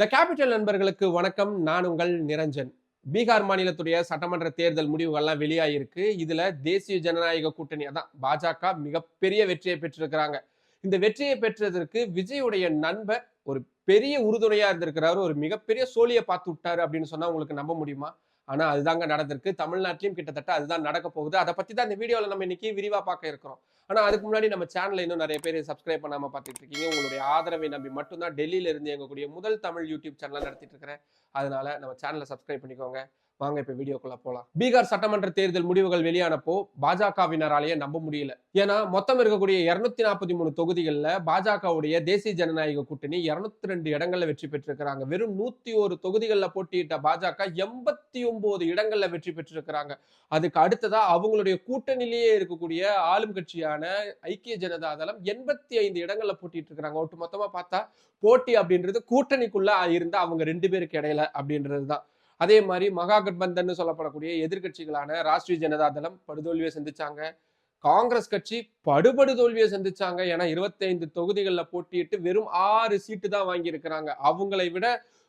The capital நண்பர்களுக்கு வணக்கம். நான் உங்கள் நிரஞ்சன். பீகார் மாநிலத்துடைய சட்டமன்ற தேர்தல் முடிவுகள்லாம் வெளியாகிருக்கு இதுல தேசிய ஜனநாயக கூட்டணி அதான் பாஜக மிகப்பெரிய வெற்றியை பெற்றிருக்கிறாங்க. இந்த வெற்றியை பெற்றதற்கு விஜயுடைய நண்பர் ஒரு பெரிய உறுதுணையா இருந்திருக்கிறாரு. ஒரு மிகப்பெரிய சோழியை பார்த்து விட்டாரு அப்படின்னு சொன்னா உங்களுக்கு நம்ப முடியுமா? ஆனா அதுதாங்க நடந்திருக்கு. தமிழ்நாட்டிலும் கிட்டத்தட்ட அதுதான் நடக்க போகுது. அதை பத்தி தான் இந்த வீடியோல நம்ம இன்னைக்கு விரிவா பார்க்க இருக்கிறோம். ஆனா அதுக்கு முன்னாடி நம்ம சேனலில் இன்னும் நிறைய பேர் சப்ஸ்கிரைப் பண்ணாமல் பார்த்துட்டு இருக்கீங்க உங்களுடைய ஆதரவை நம்பி மட்டும்தான் டெல்லியில இருந்து எங்கக்கூடிய முதல் தமிழ் யூடியூப் சேனலாக நடத்திட்டு இருக்கிறேன். அதனால நம்ம சேனலை சப்ஸ்கிரைப் பண்ணிக்கோங்க. வாங்க இப்ப வீடியோக்குள்ள போலாம். பீகார் சட்டமன்ற தேர்தல் முடிவுகள் வெளியானப்போ பாஜகவினராலேயே நம்ப முடியல. ஏன்னா மொத்தம் இருக்கக்கூடிய இருநூத்தி நாற்பத்தி மூணு தொகுதிகளில் பாஜகவுடைய தேசிய ஜனநாயக கூட்டணி இருநூத்தி ரெண்டு இடங்கள்ல வெற்றி பெற்றிருக்கிறாங்க. வெறும் நூத்தி ஒரு தொகுதிகளில் போட்டியிட்ட பாஜக எண்பத்தி ஒன்பது இடங்கள்ல வெற்றி பெற்றிருக்கிறாங்க. அதுக்கு அடுத்ததா அவங்களுடைய கூட்டணியிலேயே இருக்கக்கூடிய ஆளும் கட்சியான ஐக்கிய ஜனதா தளம் எண்பத்தி ஐந்து இடங்கள்ல போட்டிட்டு இருக்கிறாங்க ஒட்டு மொத்தமா பார்த்தா போட்டி அப்படின்றது கூட்டணிக்குள்ள இருந்த அவங்க ரெண்டு பேருக்கு இடையில அப்படின்றது தான் அதே மாதிரி மகா கட்பந்தன் சொல்லப்படக்கூடிய எதிர்கட்சிகளான ராஷ்டிரிய ஜனதா தளம் படுதோல்வியை சந்திச்சாங்க. காங்கிரஸ் கட்சி படுபடு தோல்வியை சந்திச்சாங்க. ஏன்னா இருபத்தைந்து தொகுதிகளில் போட்டியிட்டு வெறும் ஆறு சீட்டு தான் வாங்கியிருக்கிறாங்க. அவங்களை விட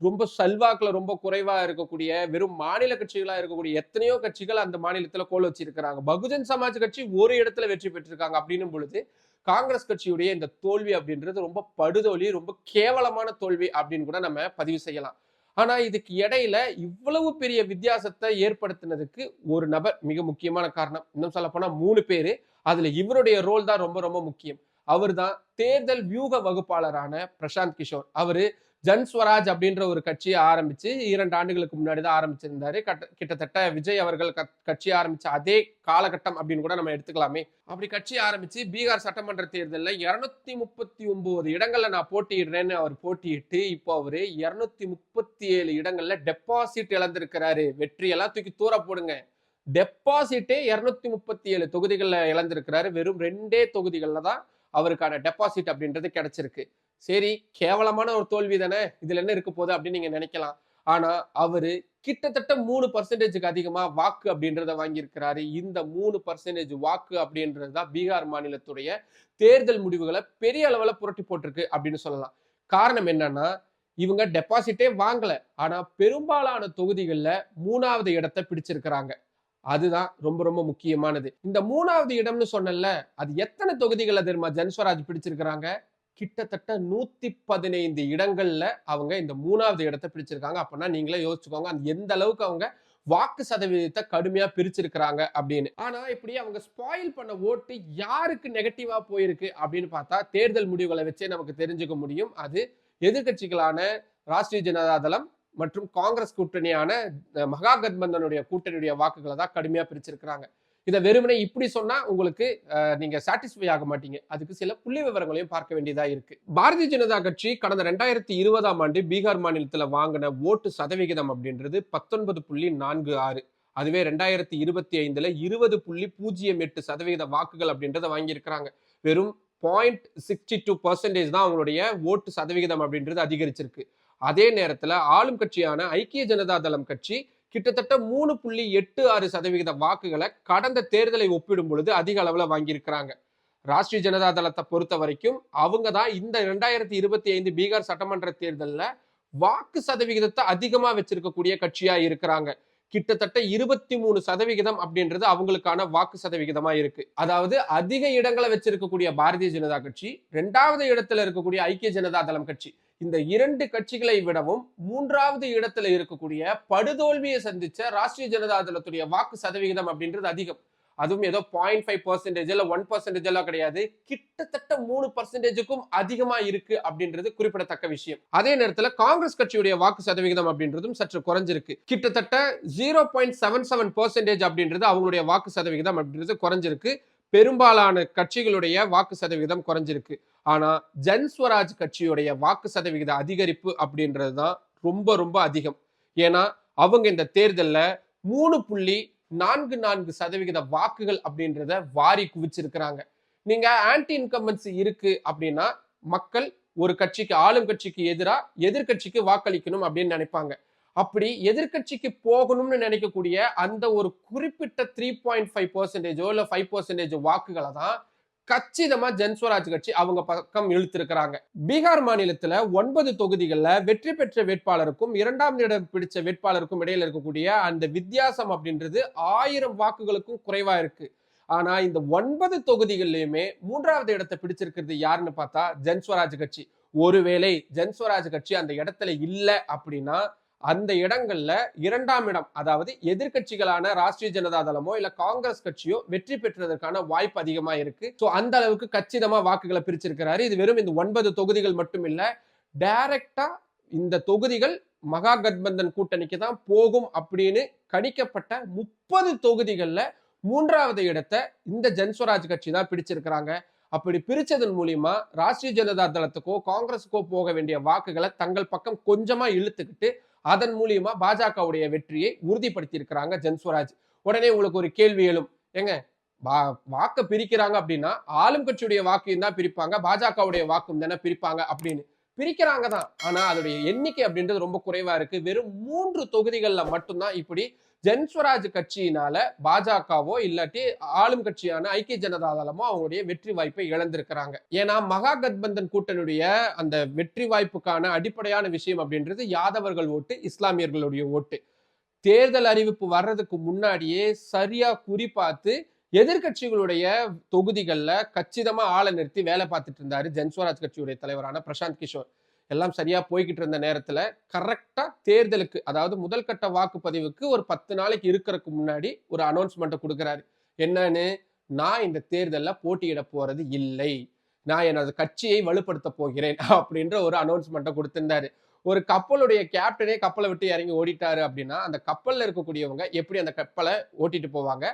ரொம்ப செல்வாக்கில் ரொம்ப குறைவாக இருக்கக்கூடிய வெறும் மாநில கட்சிகளாக இருக்கக்கூடிய எத்தனையோ கட்சிகள் அந்த மாநிலத்தில் கோல் வச்சிருக்கிறாங்க. பகுஜன் சமாஜ் கட்சி ஒரு இடத்துல வெற்றி பெற்றிருக்காங்க அப்படின்னும் பொழுது காங்கிரஸ் கட்சியுடைய இந்த தோல்வி அப்படின்றது ரொம்ப படுதோல்வி ரொம்ப கேவலமான தோல்வி அப்படின்னு கூட நம்ம பதிவு செய்யலாம். ஆனா இதுக்கு இடையில இவ்வளவு பெரிய வித்தியாசத்தை ஏற்படுத்தினதுக்கு ஒரு நபர் மிக முக்கியமான காரணம். இன்னும் சொல்ல போனா மூணு பேரு. அதுல இவருடைய ரோல் தான் ரொம்ப ரொம்ப முக்கியம். அவர் தான் தேர்தல் வியூக வகுப்பாளரான பிரசாந்த் கிஷோர். அவரு ஜன் ஸ்வராஜ் அப்படின்ற ஒரு கட்சியை ஆரம்பிச்சு இரண்டு ஆண்டுகளுக்கு முன்னாடி தான் ஆரம்பிச்சிருந்தாரு கிட்டத்தட்ட விஜய் அவர்கள் கட்சி ஆரம்பிச்ச அதே காலகட்டம் அப்படின்னு கூட நம்ம எடுத்துக்கலாமே. அப்படி கட்சி ஆரம்பிச்சு பீகார் சட்டமன்ற தேர்தலில் இருநூத்தி முப்பத்தி ஒன்பது இடங்களில் நான் போட்டியிடுறேன்னு அவர் போட்டியிட்டு இப்போ அவர் இருநூத்தி முப்பத்தி ஏழு இடங்களில் டெபாசிட் இழந்திருக்கிறாரு. வெற்றியெல்லாம் தூக்கி தூர போடுங்க. டெபாசிட்டே இருநூத்தி முப்பத்தி ஏழு தொகுதிகளில் இழந்திருக்கிறாரு. வெறும் ரெண்டே தொகுதிகளில் தான் அவருக்கான டெபாசிட் அப்படின்றது கிடைச்சிருக்கு. சரி கேவலமான ஒரு தோல்வி தானே? இதுல என்ன இருக்க போகுது அப்படின்னு நீங்க நினைக்கலாம். ஆனா அவரு கிட்டத்தட்ட மூணு பர்சன்டேஜுக்கு அதிகமா வாக்கு அப்படின்றத வாங்கியிருக்கிறாரு. இந்த மூணு பர்சன்டேஜ் வாக்கு அப்படின்றது தான் பீகார் மாநிலத்துடைய தேர்தல் முடிவுகளை பெரிய அளவுல புரட்டி போட்டிருக்கு அப்படின்னு சொல்லலாம். காரணம் என்னன்னா இவங்க டெபாசிட்டே வாங்கல. ஆனா பெரும்பாலான தொகுதிகளில் மூணாவது இடத்தை பிடிச்சிருக்கிறாங்க. அதுதான் ரொம்ப ரொம்ப முக்கியமானது. இந்த மூணாவது இடம்னு சொன்னல அது எத்தனை தொகுதிகளை தெரியுமா? ஜன்ஸ்வராஜ் பிடிச்சிருக்கிறாங்க? கிட்டத்தட்ட நூத்தி பதினைந்து இடங்கள்ல அவங்க இந்த மூணாவது இடத்தை பிடிச்சிருக்காங்க அப்படின்னா நீங்களே யோசிச்சுக்கோங்க அந்த எந்த அளவுக்கு அவங்க வாக்கு சதவீதத்தை கடுமையா பிரிச்சிருக்கிறாங்க அப்படின்னு. ஆனா இப்படி அவங்க ஸ்பாயில் பண்ண ஓட்டு யாருக்கு நெகட்டிவா போயிருக்கு அப்படின்னு பார்த்தா தேர்தல் முடிவுகளை வச்சே நமக்கு தெரிஞ்சுக்க முடியும். அது எதிர்கட்சிகளான ராஷ்டிரிய ஜனதா தளம் மற்றும் காங்கிரஸ் கூட்டணியான மகா கத்பந்தனுடைய கூட்டணியுடைய வாக்குகளை தான் கடுமையா பிரிச்சிருக்கிறாங்க. இதை வெறுமனே இப்படி சொன்னா உங்களுக்கு நீங்க சாட்டிஸ்ஃபை ஆக மாட்டீங்க. அதுக்கு சில புள்ளி விவரங்களையும் பார்க்க வேண்டியதா இருக்கு. பாரதிய ஜனதா கட்சி கடந்த ரெண்டாயிரத்தி இருபதாம் ஆண்டு பீகார் மாநிலத்துல வாங்கின ஓட்டு சதவிகிதம் அப்படின்றது பத்தொன்பது புள்ளி நான்கு ஆறு. அதுவே ரெண்டாயிரத்தி இருபத்தி ஐந்துல இருபது புள்ளி பூஜ்ஜியம் எட்டு சதவீத வாக்குகள் அப்படின்றத வாங்கியிருக்கிறாங்க. வெறும் பாயிண்ட் சிக்ஸ்டி டூ பர்சன்டேஜ் தான் அவங்களுடைய ஓட்டு சதவிகிதம் அப்படின்றது அதிகரிச்சிருக்கு. அதே நேரத்துல ஆளும் கட்சியான ஐக்கிய ஜனதா தளம் கட்சி கிட்டத்தட்ட மூணு புள்ளி எட்டு ஆறு சதவிகித வாக்குகளை கடந்த தேர்தலை ஒப்பிடும் பொழுது அதிக அளவில் வாங்கியிருக்கிறாங்க. ராஷ்டிரிய ஜனதா தளத்தை பொறுத்த வரைக்கும் அவங்க தான் இந்த ரெண்டாயிரத்தி இருபத்தி ஐந்து பீகார் சட்டமன்ற தேர்தலில் வாக்கு சதவிகிதத்தை அதிகமாக வச்சிருக்கக்கூடிய கட்சியா இருக்கிறாங்க. கிட்டத்தட்ட இருபத்தி மூணு சதவிகிதம் அப்படின்றது அவங்களுக்கான வாக்கு சதவிகிதமா இருக்கு. அதாவது அதிக இடங்களை வச்சிருக்கக்கூடிய பாரதிய ஜனதா கட்சி ரெண்டாவது இடத்துல இருக்கக்கூடிய ஐக்கிய ஜனதா தளம் கட்சி இந்த இரண்டு கட்சிகளை விடவும் மூன்றாவது இடத்துல இருக்கக்கூடிய படுதோல்வியை சந்திச்ச ராஷ்டிரிய ஜனதா தளத்துடைய வாக்கு சதவிகிதம் அப்படின்றது அதிகம். அதுவும் ஏதோ பாயிண்ட் ஃபைவ் பர்சன்டேஜ் இல்லை ஒன் பர்சன்டேஜ் எல்லாம் கிடையாது. கிட்டத்தட்ட மூணு பர்சன்டேஜுக்கும் அதிகமா இருக்கு அப்படின்றது குறிப்பிடத்தக்க விஷயம். அதே நேரத்தில் காங்கிரஸ் கட்சியுடைய வாக்கு சதவிகிதம் அப்படின்றதும் சற்று குறைஞ்சிருக்கு. கிட்டத்தட்ட zero point seven seven percentage அப்படின்றது அவங்களுடைய வாக்கு சதவிகிதம் அப்படின்றது குறைஞ்சிருக்கு. பெரும்பாலான கட்சிகளுடைய வாக்கு சதவிகிதம் குறைஞ்சிருக்கு. ஆனா ஜன்ஸ்வராஜ் கட்சியுடைய வாக்கு சதவிகித அதிகரிப்பு அப்படின்றது தான் ரொம்ப ரொம்ப அதிகம். ஏன்னா அவங்க இந்த தேர்தலில் மூணு புள்ளி நான்கு நான்கு சதவிகித வாக்குகள் அப்படின்றத வாரி குவிச்சிருக்கிறாங்க. நீங்க ஆன்டி இன்கம்பன்சி இருக்கு அப்படின்னா மக்கள் ஒரு கட்சிக்கு ஆளும் கட்சிக்கு எதிராக எதிர்கட்சிக்கு வாக்களிக்கணும் அப்படின்னு நினைப்பாங்க. அப்படி எதிர்கட்சிக்கு போகணும்னு நினைக்கக்கூடிய அந்த ஒரு குறிப்பிட்ட த்ரீ பாயிண்ட் ஃபைவ் பர்சன்டேஜோ இல்லை ஃபைவ் பர்சன்டேஜ் வாக்குகளை தான் கச்சிதமா ஜன்ஸ்வராஜ் கட்சி அவங்க பக்கம் இழுத்திருக்கிறாங்க. பீகார் மாநிலத்துல ஒன்பது தொகுதிகளில் வெற்றி பெற்ற வேட்பாளருக்கும் இரண்டாம் இடம் பிடிச்ச வேட்பாளருக்கும் இடையில இருக்கக்கூடிய அந்த வித்தியாசம் அப்படின்றது ஆயிரம் வாக்குகளுக்கும் குறைவா இருக்கு. ஆனா இந்த ஒன்பது தொகுதிகள்லயுமே மூன்றாவது இடத்தை பிடிச்சிருக்கிறது யாருன்னு பார்த்தா ஜன்ஸ்வராஜ் கட்சி. ஒருவேளை ஜன்ஸ்வராஜ் கட்சி அந்த இடத்துல இல்லை அப்படின்னா அந்த இடங்கள்ல இரண்டாம் இடம் அதாவது எதிர்க்கட்சிகளான ராஷ்டிரிய ஜனதா தளமோ இல்ல காங்கிரஸ் கட்சியோ வெற்றி பெற்றதற்கான வாய்ப்பு அதிகமா இருக்கு. சோ அந்த அளவுக்கு கச்சிதமா வாக்குகளை பிரிச்சிருக்கிறாரு. இது வெறும் இந்த ஒன்பது தொகுதிகள் மட்டும் இல்ல டைரக்டா இந்த தொகுதிகள் மகா கத்பந்தன் கூட்டணிக்கு தான் போகும் அப்படின்னு கணிக்கப்பட்ட முப்பது தொகுதிகளில் மூன்றாவது இடத்தை இந்த ஜன்ஸ்வராஜ் கட்சி தான் பிடிச்சிருக்கிறாங்க. அப்படி பிரிச்சதன் மூலியமா ராஷ்டிரிய ஜனதா தளத்துக்கோ காங்கிரஸுக்கோ போக வேண்டிய வாக்குகளை தங்கள் பக்கம் கொஞ்சமா இழுத்துக்கிட்டு அதன் மூலியமா பாஜகவுடைய வெற்றியை உறுதிப்படுத்தியிருக்கிறாங்க ஜன்ஸ்வராஜ் உடனே உங்களுக்கு ஒரு கேள்வி எழும். ஏங்க வாக்க பிரிக்கிறாங்க அப்படின்னா ஆளும் கட்சியுடைய வாக்கையும் தான் பிரிப்பாங்க பாஜகவுடைய வாக்கும் தானே பிரிப்பாங்க அப்படின்னு. பிரிக்கிறாங்க தான் ஆனா அதோடைய எண்ணிக்கை அப்படின்றது ரொம்ப குறைவா இருக்கு. வெறும் மூன்று தொகுதிகள்ல மட்டும்தான் இப்படி ஜன்ஸ்வராஜ் கட்சியினால பாஜகவோ இல்லாட்டி ஆளும் கட்சியான ஐக்கிய ஜனதா தளமோ அவங்களுடைய வெற்றி வாய்ப்பை இழந்திருக்கிறாங்க. ஏன்னா மகா கத்பந்தன் கூட்டணியுடைய அந்த வெற்றி வாய்ப்புக்கான அடிப்படையான விஷயம் அப்படின்றது யாதவர்கள் ஓட்டு இஸ்லாமியர்களுடைய ஓட்டு. தேர்தல் அறிவிப்பு வர்றதுக்கு முன்னாடியே சரியா குறிப்பாத்து எதிர்கட்சிகளுடைய தொகுதிகளில் கச்சிதமா ஆளை நிறுத்தி வேலை பார்த்துட்டு இருந்தாரு ஜன்ஸ்வராஜ் கட்சியுடைய தலைவரான பிரசாந்த் கிஷோர். எல்லாம் சரியா போய்கிட்டு இருந்த நேரத்துல கரெக்டா தேர்தலுக்கு அதாவது முதல் கட்ட வாக்குப்பதிவுக்கு ஒரு பத்து நாளைக்கு இருக்கிறதுக்கு முன்னாடி ஒரு அனௌன்ஸ்மெண்ட்டை கொடுக்குறாரு. என்னன்னு? நான் இந்த தேர்தலில் போட்டியிட போறது இல்லை. நான் எனது கட்சியை வலுப்படுத்த போகிறேன் அப்படின்ற ஒரு அனௌன்ஸ்மெண்ட்டை கொடுத்திருந்தாரு. ஒரு கப்பலுடைய கேப்டனே கப்பலை விட்டு இறங்கி ஓடிட்டாரு அப்படின்னா அந்த கப்பலில் இருக்கக்கூடியவங்க எப்படி அந்த கப்பலை ஓட்டிட்டு போவாங்க?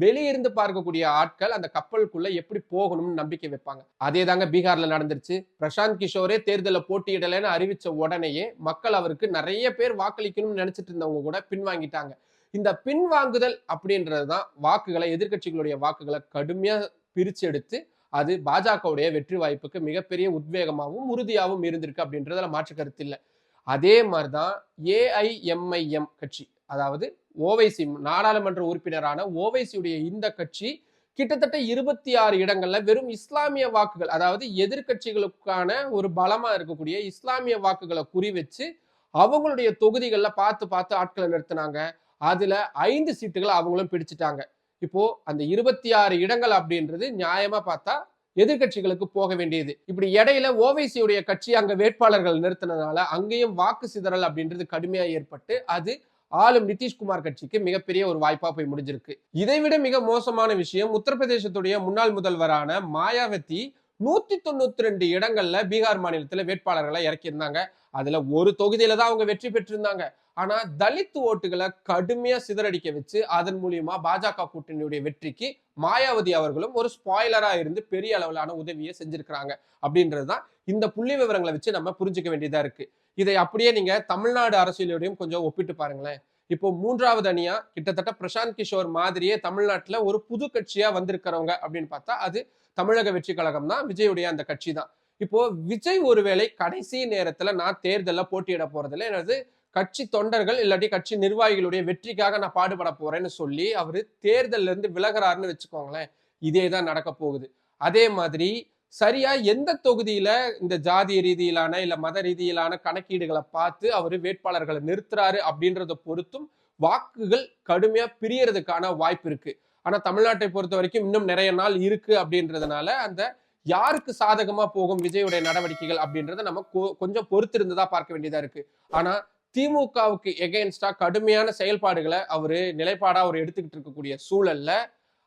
வெளியிருந்து பார்க்கக்கூடிய ஆட்கள் அந்த கப்பலுக்குள்ள எப்படி போகணும்னு நம்பிக்கை வைப்பாங்க. அதே தாங்க பீகார்ல நடந்துருச்சு. பிரசாந்த் கிஷோரே தேர்தலில் போட்டியிடலைன்னு அறிவிச்ச உடனேயே மக்கள் அவருக்கு நிறைய பேர் வாக்களிக்கணும்னு நினைச்சிட்டு இருந்தவங்க கூட பின்வாங்கிட்டாங்க இந்த பின்வாங்குதல் அப்படின்றது தான் வாக்குகளை எதிர்கட்சிகளுடைய வாக்குகளை கடுமையா பிரிச்சு எடுத்து அது பாஜகவுடைய வெற்றி வாய்ப்புக்கு மிகப்பெரிய உத்வேகமாகவும் உறுதியாகவும் இருந்திருக்கு அப்படின்றதுல மாற்று கருத்து இல்லை. அதே மாதிரிதான் ஏஐஎம்ஐஎம் கட்சி அதாவது ஓவைசி நாடாளுமன்ற உறுப்பினரான ஓவைசியுடைய இந்த கட்சி கிட்டத்தட்ட இருபத்தி ஆறு இடங்கள்ல வெறும் இஸ்லாமிய வாக்குகள் அதாவது எதிர்கட்சிகளுக்கான ஒரு பலமா இருக்கக்கூடிய இஸ்லாமிய வாக்குகளை குறி வச்சு அவங்களுடைய தொகுதிகளில் பார்த்து பார்த்து ஆட்களை நிறுத்தினாங்க. அதுல ஐந்து சீட்டுகளை அவங்களும் பிடிச்சிட்டாங்க. இப்போ அந்த இருபத்தி ஆறு இடங்கள் அப்படின்றது நியாயமா பார்த்தா எதிர்கட்சிகளுக்கு போக வேண்டியது. இப்படி இடையில ஓவைசியுடைய கட்சி அங்க வேட்பாளர்கள் நிறுத்தினதுனால அங்கேயும் வாக்கு சிதறல் அப்படின்றது கடுமையா ஏற்பட்டு அது ஆளும் நிதிஷ்குமார் கட்சிக்கு மிகப்பெரிய ஒரு வாய்ப்பா போய் முடிஞ்சிருக்கு. இதை விட மிக மோசமான விஷயம் உத்தரப்பிரதேசத்துடைய முன்னாள் முதல்வரான மாயாவதி நூத்தி தொண்ணூத்தி ரெண்டு இடங்கள்ல பீகார் மாநிலத்துல வேட்பாளர்களை இறக்கியிருந்தாங்க. அதுல ஒரு தொகுதியில தான் அவங்க வெற்றி பெற்றிருந்தாங்க. ஆனா தலித் ஓட்டுகளை கடுமையா சிதறடிக்க வச்சு அதன் மூலியமா பாஜக கூட்டணியுடைய வெற்றிக்கு மாயாவதி அவர்களும் ஒரு ஸ்பாய்லரா இருந்து பெரிய அளவிலான உதவியை செஞ்சிருக்கிறாங்க. அப்படின்றதுதான் இந்த புள்ளி விவரங்களை வச்சு நம்ம புரிஞ்சுக்க வேண்டியதா இருக்கு. இதை அப்படியே நீங்க தமிழ்நாடு அரசியலோடையும் கொஞ்சம் ஒப்பிட்டு பாருங்களேன். இப்போ மூன்றாவது அணியா கிட்டத்தட்ட பிரசாந்த் கிஷோர் மாதிரியே தமிழ்நாட்டுல ஒரு புது கட்சியா வந்திருக்கிறவங்க அப்படின்னு பார்த்தா அது தமிழக வெற்றி கழகம் தான் விஜயுடைய அந்த கட்சி தான். இப்போ விஜய் ஒருவேளை கடைசி நேரத்துல நான் தேர்தலில் போட்டியிட போறதில்ல. எனது கட்சி தொண்டர்கள் இல்லாட்டி கட்சி நிர்வாகிகளுடைய வெற்றிக்காக நான் பாடுபட போறேன்னு சொல்லி அவரு தேர்தல்ல இருந்து விலகிறாருன்னு வச்சுக்கோங்களேன். இதே தான் நடக்க போகுது. அதே மாதிரி சரியா எந்த தொகுதியில இந்த ஜாதி ரீதியிலான இல்ல மத ரீதியிலான கணக்கீடுகளை பார்த்து அவர் வேட்பாளர்களை நிறுத்துறாரு அப்படின்றத பொறுத்தும் வாக்குகள் கடுமையா பிரியறதுக்கான வாய்ப்பு இருக்கு. ஆனா தமிழ்நாட்டை பொறுத்த வரைக்கும் இன்னும் நிறைய நாள் இருக்கு அப்படின்றதுனால அந்த யாருக்கு சாதகமா போகும் விஜயுடைய நடவடிக்கைகள் அப்படின்றத நம்ம கொஞ்சம் பொறுத்து இருந்ததா பார்க்க வேண்டியதா இருக்கு. ஆனா திமுகவுக்கு எகெயின்ஸ்டா கடுமையான செயல்பாடுகளை அவரு நிலைப்பாடா அவர் எடுத்துக்கிட்டு இருக்கக்கூடிய சூழல்ல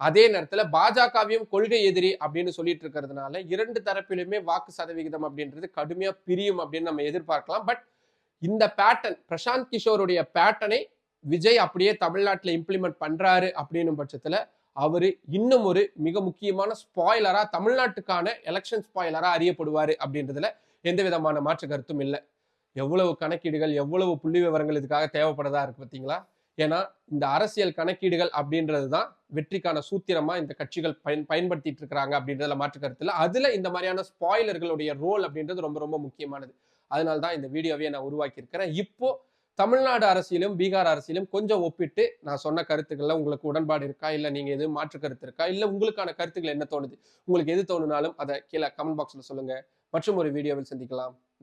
அதே நேரத்தில் பாஜகவையும் கொள்கை எதிரி அப்படின்னு சொல்லிட்டு இருக்கிறதுனால இரண்டு தரப்பிலுமே வாக்கு சதவிகிதம் அப்படின்றது கடுமையாக பிரியும் அப்படின்னு நம்ம எதிர்பார்க்கலாம். பட் இந்த பேட்டர்ன் பிரசாந்த் கிஷோருடைய பேட்டனை விஜய் அப்படியே தமிழ்நாட்டில் இம்ப்ளிமெண்ட் பண்ணுறாரு அப்படின்னும் பட்சத்தில் அவர் இன்னும் ஒரு மிக முக்கியமான ஸ்பாயிலராக தமிழ்நாட்டுக்கான எலெக்ஷன் ஸ்பாயிலராக அறியப்படுவார் அப்படின்றதுல எந்த விதமான மாற்று கருத்தும் இல்லை. எவ்வளவு கணக்கீடுகள் எவ்வளவு புள்ளி விவரங்கள் இதுக்காக தேவைப்படுதா இருக்கு பார்த்தீங்களா? ஏன்னா இந்த அரசியல் கணக்கீடுகள் அப்படின்றது தான் வெற்றிக்கான சூத்திரமா இந்த கட்சிகள் பயன் பயன்படுத்திட்டு இருக்கிறாங்க அப்படின்றதுல மாற்று கருத்துல அதுல இந்த மாதிரியான ஸ்பாய்லர்களுடைய ரோல் அப்படின்றது ரொம்ப ரொம்ப முக்கியமானது. அதனால தான் இந்த வீடியோவையே நான் உருவாக்கி இருக்கிறேன் இப்போ தமிழ்நாடு அரசியலும் பீகார் அரசியலும் கொஞ்சம் ஒப்பிட்டு நான் சொன்ன கருத்துக்கள்ல உங்களுக்கு உடன்பாடு இருக்கா? இல்ல நீங்க எதுவும் மாற்று கருத்து இருக்கா? இல்ல உங்களுக்கான கருத்துக்கள் என்ன தோணுது? உங்களுக்கு எது தோணுனாலும் அதை கீழே கமெண்ட் பாக்ஸ்ல சொல்லுங்க. மற்றும் ஒரு வீடியோவில் சந்திக்கலாம்.